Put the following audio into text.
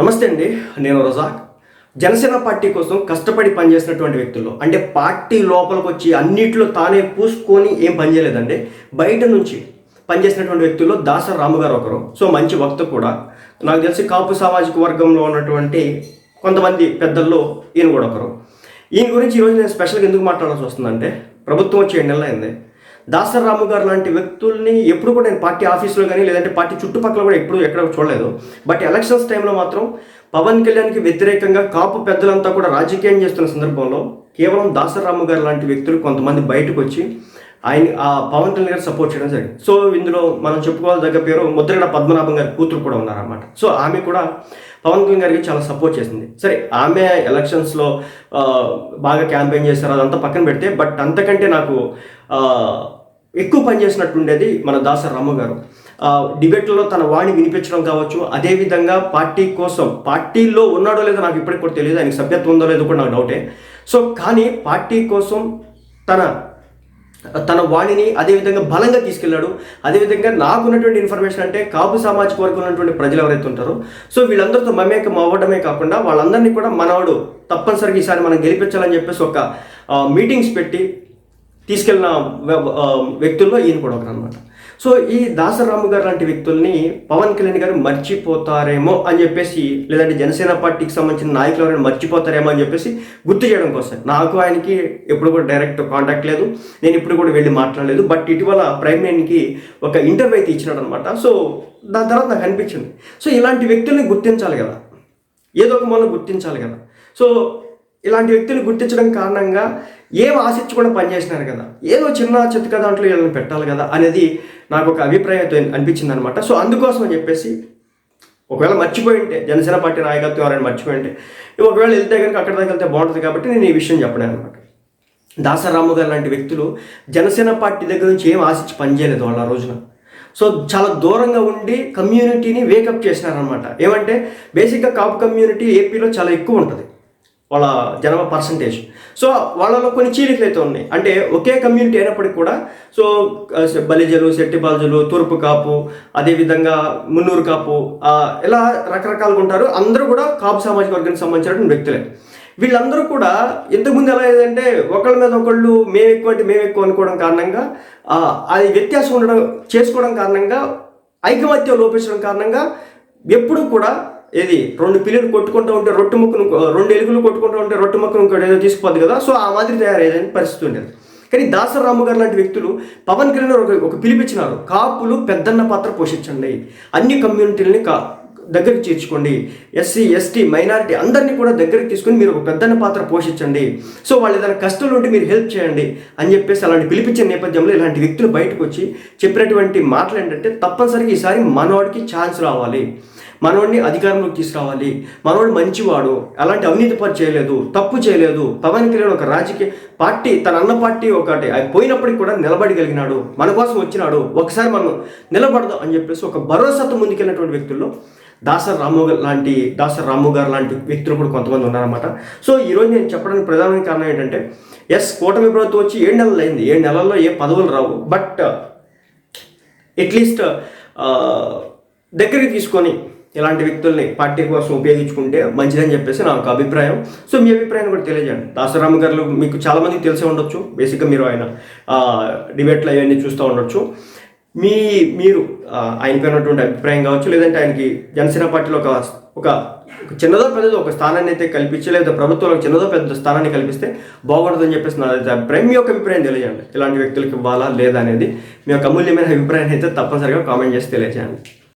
నమస్తే అండి నేను రజాక్. జనసేన పార్టీ కోసం కష్టపడి పనిచేసినటువంటి వ్యక్తుల్లో అంటే పార్టీ లోపలికి వచ్చి అన్నిట్లో తానే పూసుకొని ఏం పనిచేయలేదండి బయట నుంచి పనిచేసినటువంటి వ్యక్తుల్లో దాస రాము గారు ఒకరు. సో మంచి వక్త కూడా. నాకు తెలిసి కాపు సామాజిక వర్గంలో ఉన్నటువంటి కొంతమంది పెద్దల్లో ఈయన కూడా ఒకరు. ఈయన గురించి ఈరోజు నేను స్పెషల్గా ఎందుకు మాట్లాడాల్సి వస్తుందంటే ప్రభుత్వం వచ్చి ఏడు నెలలు అయింది దాసర్ రాము గారు లాంటి వ్యక్తుల్ని ఎప్పుడు కూడా నేను పార్టీ ఆఫీస్లో కానీ లేదంటే పార్టీ చుట్టుపక్కల కూడా ఎప్పుడు ఎక్కడ చూడలేదు. బట్ ఎలక్షన్స్ టైంలో మాత్రం పవన్ కళ్యాణ్కి వ్యతిరేకంగా కాపు పెద్దలంతా కూడా రాజకీయం చేస్తున్న సందర్భంలో కేవలం దాసర్ రాము గారు లాంటి వ్యక్తులు కొంతమంది బయటకు వచ్చి ఆయన ఆ పవన్ కళ్యాణ్ గారు సపోర్ట్ చేయడం జరిగింది. సో ఇందులో మనం చెప్పుకోవాల్సిన పేరు ముద్రగడ పద్మనాభం గారి కూతురు కూడా ఉన్నారన్నమాట. సో ఆమె కూడా పవన్ కళ్యాణ్ గారికి చాలా సపోర్ట్ చేసింది. సరే ఆమె ఎలక్షన్స్లో బాగా క్యాంపెయిన్ చేశారు అదంతా పక్కన పెడితే బట్ అంతకంటే నాకు ఎక్కువ ఎక్కువ పనిచేసినట్టుండేది మన దాసరి రాము గారు. డిబేట్లలో తన వాణి వినిపించడం కావచ్చు అదేవిధంగా పార్టీ కోసం పార్టీలో ఉన్నాడో లేదో నాకు ఇప్పటికి కూడా తెలియదు ఆయనకి సభ్యత్వం ఉందో లేదో కూడా నాకు డౌటే. సో కానీ పార్టీ కోసం తన తన వాణిని అదేవిధంగా బలంగా తీసుకెళ్ళాడు. అదేవిధంగా నాకున్నటువంటి ఇన్ఫర్మేషన్ అంటే కాపు సామాజిక వర్గం ఉన్నటువంటి ప్రజలు ఎవరైతే ఉంటారో సో వీళ్ళందరితో మమేకం అవ్వడమే కాకుండా వాళ్ళందరినీ కూడా మనవాడు తప్పనిసరిగా ఈసారి మనం గెలిపించాలని చెప్పేసి ఒక మీటింగ్స్ పెట్టి తీసుకెళ్ళిన వ్యక్తుల్లో ఈయన కూడా ఒకరు అనమాట సో ఈ దాసరాము గారు లాంటి వ్యక్తుల్ని పవన్ కళ్యాణ్ గారు మర్చిపోతారేమో అని చెప్పేసి లేదంటే జనసేన పార్టీకి సంబంధించిన నాయకులు ఎవరైనా మర్చిపోతారేమో అని చెప్పేసి గుర్తు చేయడం కోసం. నాకు ఆయనకి ఎప్పుడు కూడా డైరెక్ట్ కాంటాక్ట్ లేదు. నేను ఇప్పుడు కూడా వెళ్ళి మాట్లాడలేదు. బట్ ఇటీవల ప్రైమ్ నైన్కి ఒక ఇంటర్వ్యూ అయితే ఇచ్చినాడు అనమాట సో దాని తర్వాత నాకు అనిపించింది. సో ఇలాంటి వ్యక్తుల్ని గుర్తించాలి కదా. ఏదో ఒక మనం గుర్తించాలి కదా. సో ఇలాంటి వ్యక్తులు గుర్తించడం కారణంగా ఏం ఆశించకుండా పనిచేసినారు కదా? ఏదో చిన్న చితక దాంట్లో వీళ్ళని పెట్టాలి కదా అనేది నాకు ఒక అభిప్రాయం అనిపించింది అనమాట సో అందుకోసం అని చెప్పేసి ఒకవేళ మర్చిపోయి ఉంటే జనసేన పార్టీ నాయకత్వం ఎవరైనా మర్చిపోయి ఉంటే ఒకవేళ వెళ్తే కనుక అక్కడ దాకా వెళ్తే బాగుంటుంది కాబట్టి నేను ఈ విషయం చెప్పడం అనమాట దాసరాము గారు లాంటి వ్యక్తులు జనసేన పార్టీ దగ్గర నుంచి ఏం ఆశించి పనిచేయలేదు వాళ్ళ రోజున. సో చాలా దూరంగా ఉండి కమ్యూనిటీని వేకప్ చేసినారనమాట ఏమంటే బేసిక్గా కాపు కమ్యూనిటీ ఏపీలో చాలా ఎక్కువ ఉంటుంది. వాళ్ళ జనాభా పర్సంటేజ్ సో వాళ్ళలో కొన్ని చీలికలు అయితే ఉన్నాయి. అంటే ఒకే కమ్యూనిటీ అయినప్పటికీ కూడా సో బలిజలు శెట్టి బాలజలు తూర్పు కాపు అదేవిధంగా మున్నూరు కాపు ఇలా రకరకాలుగా ఉంటారు. అందరూ కూడా కాపు సామాజిక వర్గానికి సంబంధించినటువంటి వ్యక్తులే. వీళ్ళందరూ కూడా ఇంతకుముందు ఎలా ఏదంటే ఒకళ్ళ మీద ఒకళ్ళు మేము ఎక్కువ అంటే మేము ఎక్కువ అనుకోవడం కారణంగా అది వ్యత్యాసం ఉండడం చేసుకోవడం కారణంగా ఐకమత్యం లోపించడం కారణంగా ఎప్పుడూ కూడా ఏది? రెండు పిల్లలు కొట్టుకుంటూ ఉంటే రొట్టె ముక్కను రెండు ఎలుగులు కొట్టుకుంటూ ఉంటే రొట్టె ముక్కను ఏదో తీసుకుపోద్ది కదా. సో ఆ మాదిరి తయారయ్యేదని పరిస్థితి ఉండేది. కానీ దాసరాము గారు లాంటి వ్యక్తులు పవన్ కళ్యాణ్ ఒక ఒక పిలిపించినారు. కాపులు పెద్దన్న పాత్ర పోషించండి. అన్ని కమ్యూనిటీలని కా దగ్గరికి చేర్చుకోండి. ఎస్సీ ఎస్టీ మైనారిటీ అందరినీ కూడా దగ్గరికి తీసుకొని మీరు ఒక పెద్దన్న పాత్ర పోషించండి. సో వాళ్ళు ఏదైనా కష్టాలు ఉంటే మీరు హెల్ప్ చేయండి అని చెప్పేసి అలాంటి పిలిపించిన నేపథ్యంలో ఇలాంటి వ్యక్తులు బయటకు వచ్చి చెప్పినటువంటి మాటలు ఏంటంటే తప్పనిసరిగా ఈసారి మనవాడికి ఛాన్స్ రావాలి. మనోడిని అధికారంలోకి తీసుకురావాలి. మనోడు మంచివాడు అలాంటి అవినీతి పని చేయలేదు తప్పు చేయలేదు. పవన్ కళ్యాణ్ ఒక రాజకీయ పార్టీ తన అన్న పార్టీ ఒకటి ఆయన పోయినప్పటికి కూడా నిలబడగలిగినాడు మన కోసం వచ్చినాడు. ఒకసారి మనం నిలబడదాం అని చెప్పేసి ఒక భరోసాతో ముందుకెళ్ళినటువంటి వ్యక్తుల్లో దాసర్ రాము గారు లాంటి దాసర్ రాము గారు లాంటి వ్యక్తులు కూడా కొంతమంది ఉన్నారన్నమాట. సో ఈరోజు నేను చెప్పడానికి ప్రధానమైన కారణం ఏంటంటే ఎస్ కూటమి ప్రభుత్వం వచ్చి ఏడు నెలలు అయింది. ఏడు నెలల్లో ఏ పదవులు రావు. బట్ అట్లీస్ట్ దగ్గరికి తీసుకొని ఇలాంటి వ్యక్తుల్ని పార్టీ కోసం ఉపయోగించుకుంటే మంచిదని చెప్పేసి నా ఒక అభిప్రాయం. సో మీ అభిప్రాయాన్ని కూడా తెలియజేయండి. దాసరామ గారు మీకు చాలామందికి తెలిసే ఉండొచ్చు. బేసిక్గా మీరు ఆయన డిబేట్లు అవన్నీ చూస్తూ ఉండొచ్చు. మీ మీరు ఆ, ఆయనపై ఉన్నటువంటి అభిప్రాయం కావచ్చు లేదంటే ఆయనకి జనసేన పార్టీలో ఒక ఒక చిన్నదో పెద్దదో ఒక స్థానాన్ని అయితే కల్పించి లేదా ప్రభుత్వంలో చిన్నదో పెద్ద స్థానాన్ని కల్పిస్తే బాగుంటుందని చెప్పేసి నా అభిప్రాయం. మీ యొక్క అభిప్రాయం తెలియజేయండి. ఇలాంటి వ్యక్తులకు ఇవ్వాలా లేదా అనేది మీ యొక్క అమూల్యమైన అభిప్రాయాన్ని అయితే తప్పనిసరిగా కామెంట్ చేసి తెలియజేయండి.